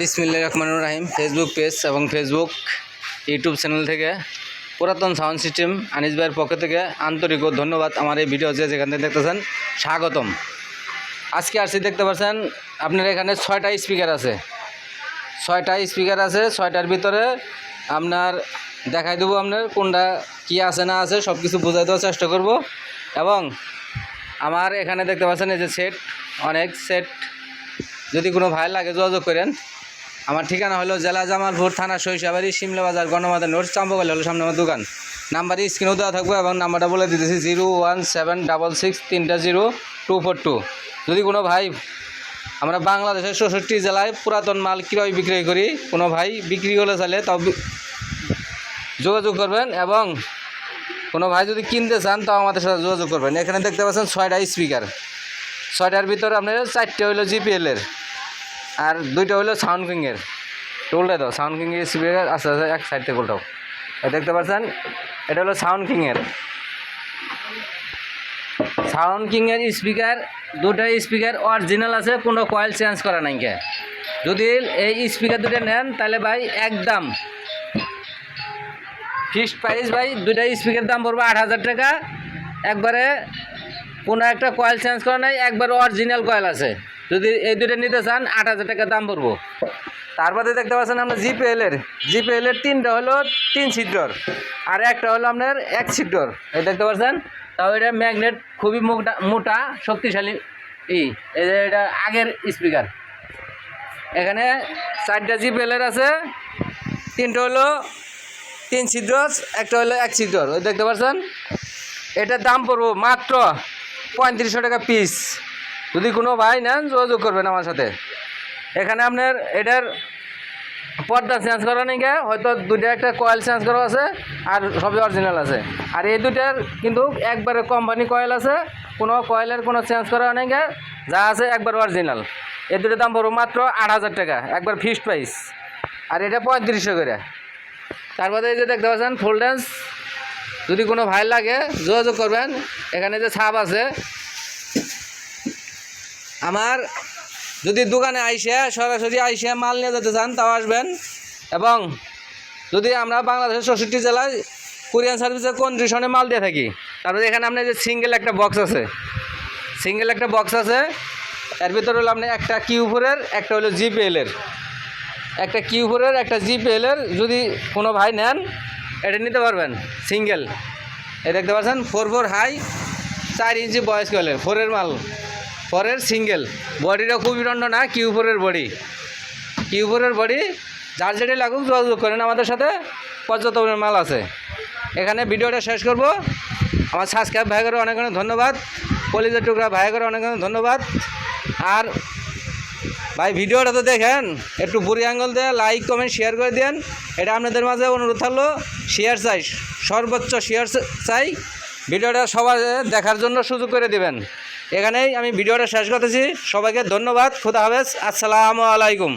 বিসমিল্লা রহমানুর রাহিম। Facebook page এবং ফেসবুক ইউটিউব চ্যানেল থেকে পুরাতন সাউন্ড সিস্টেম আনিস ভাইয়ের পক্ষ থেকে আন্তরিক ও ধন্যবাদ আমার এই ভিডিও যে যেখান থেকে দেখতেছেন, স্বাগতম। আজকে আসছি দেখতে পাচ্ছেন, আপনার এখানে ছয়টা স্পিকার আছে। ছয়টা স্পিকার আছে, ছয়টার ভিতরে আপনার দেখাই দেবো আপনার কোনটা কী আছে না আছে সব কিছু বোঝাই দেওয়ার চেষ্টা করব। এবং আমার এখানে দেখতে পাচ্ছেন এই যে সেট অনেক সেট যদি কোনো ভাই লাগে যোগাযোগ করেন আমার ঠিকানা হলো জেলা জামালপুর, থানা শৈশাবাড়ি শিমলা বাজার গণমাতা নোট চাম্পকাল হলো সামনে আমার দোকান। নাম্বারই স্ক্রিনেও দেওয়া থাকবে এবং নাম্বারটা বলে দিতেছি zero one seven double six তিনটা জিরো টু ফোর টু। যদি কোনো ভাই, আমরা বাংলাদেশের চৌষট্টি জেলায় পুরাতন মাল ক্রয় বিক্রয় করি, কোনো ভাই বিক্রি হলে চাইলে তাও যোগাযোগ করবেন এবং কোনো ভাই যদি কিনতে চান তাও আমাদের সাথে যোগাযোগ করবেন। এখানে দেখতে পাচ্ছেন ছয়টা স্পিকার ছয়টার ভিতরে আপনার চারটে হলো জিপিএলের আর দুইটা হলো সাউন্ড কিংয়ের। উল্টে দাও, সাউন্ড কিংয়ের স্পিকার আস্তে আস্তে এক সাইড থেকে উল্টাও। দেখতে পাচ্ছেন? এটা হলো সাউন্ড কিংয়ের। সাউন্ড কিংয়ের স্পিকার দুটো স্পিকার অরিজিনাল আছে, কোনো কয়েল চেঞ্জ করা নাই কে। যদি এই স্পিকার দুটো নেন, তাহলে ভাই একদম ফিক্সড প্রাইস ভাই, দুইটা স্পিকার দাম পড়বে আট হাজার টাকা। একবারে কোনো একটা কয়েল চেঞ্জ করা নাই, একবার অরিজিনাল কয়েল আছে। যদি এই দুটো নিতে চান, আট হাজার টাকা দাম পড়ব। তারপরে দেখতে পাচ্ছেন আমরা জিপিএলের জিপিএলের তিনটা হলো তিন সিটর আর একটা হলো আপনার এক সিটর এই দেখতে পাচ্ছেন? তাও এটা ম্যাগনেট খুবই মোটা মোটা, শক্তিশালী ই। এটা আগের স্পিকার এখানে চারটা জিপিএলের আছে। তিনটা হলো তিন ছিদ্র একটা হলো এক ছিদ্র ওই দেখতে পাচ্ছেন? এটার দাম পড়ব মাত্র পঁয়ত্রিশশো টাকা পিস যদি কোনো ভাই নেন, যোগাযোগ করবেন আমার সাথে। এখানে আপনার এটার পর্দা চেঞ্জ করা নেই হয়তো দুইটা একটা কয়েল চেঞ্জ করা আছে, আর সবই অরিজিনাল আছে। আর এই দুইটার কিন্তু একবারে কোম্পানি কয়েল আছে, কোনো কয়েলের কোনো চেঞ্জ করা নেই যা আছে একবার অরিজিনাল এই দুটোর দাম পড়ব মাত্র আট হাজার টাকা, একবার ফিক্সড প্রাইস আর এটা পঁয়ত্রিশশো করে। তারপরে এই যে দেখতে পাচ্ছেন ফুল ড্যান্স যদি কোনো ভাই লাগে, যোগাযোগ করবেন। এখানে যে ছাপ আছে আমার যদি দোকানে আইসে, সরাসরি আইসে মাল নিয়ে যেতে চান, তাও আসবেন। এবং যদি আমরা বাংলাদেশের চৌষট্টি জেলায় কোরিয়ান সার্ভিসের কন্ডিশনে মাল দিয়ে থাকি, তারপরে এখানে আপনার যে সিঙ্গেল একটা বক্স আছে সিঙ্গেল একটা বক্স আছে, এর ভিতরে হলো আপনি একটা কিউফোরের একটা হলো জিপিএলের একটা কিউফোরের একটা জিপিএলের যদি কোনো ভাই নেন, এটা নিতে পারবেন সিঙ্গেল এই দেখতে পাচ্ছেন ফোর ফোর হাই চার ইঞ্চি বয়স কলের ফোরের মাল। ফোরের সিঙ্গেল। বডিটা খুবই রণ্ড না কিউ ফোরের বডি। কিউ ফোরের বডি, যার যেটা লাগুক যোগাযোগ করেন। আমাদের সাথে পর্যাপ্ত মাল আছে। এখানে ভিডিওটা শেষ করব। আমার সাবস্ক্রাইব ভাই করে অনেক অনেক ধন্যবাদ। কলিজের টুকরা ভাই করে অনেক অনেক ধন্যবাদ। আর ভাই, ভিডিওটা তো দেখেন, একটু বুড়ি আঙ্গল দিয়ে লাইক কমেন্ট শেয়ার করে দেন এটা আপনাদের মাঝে অনুরোধ থাকল শেয়ার চাই সর্বোচ্চ শেয়ার চাই ভিডিওটা সবার দেখার জন্য সুযোগ করে দিবেন। এখানেই আমি ভিডিওটা শেষ করতেছি। সবাইকে ধন্যবাদ। খুদা হাফেজ। আসসালামু আলাইকুম।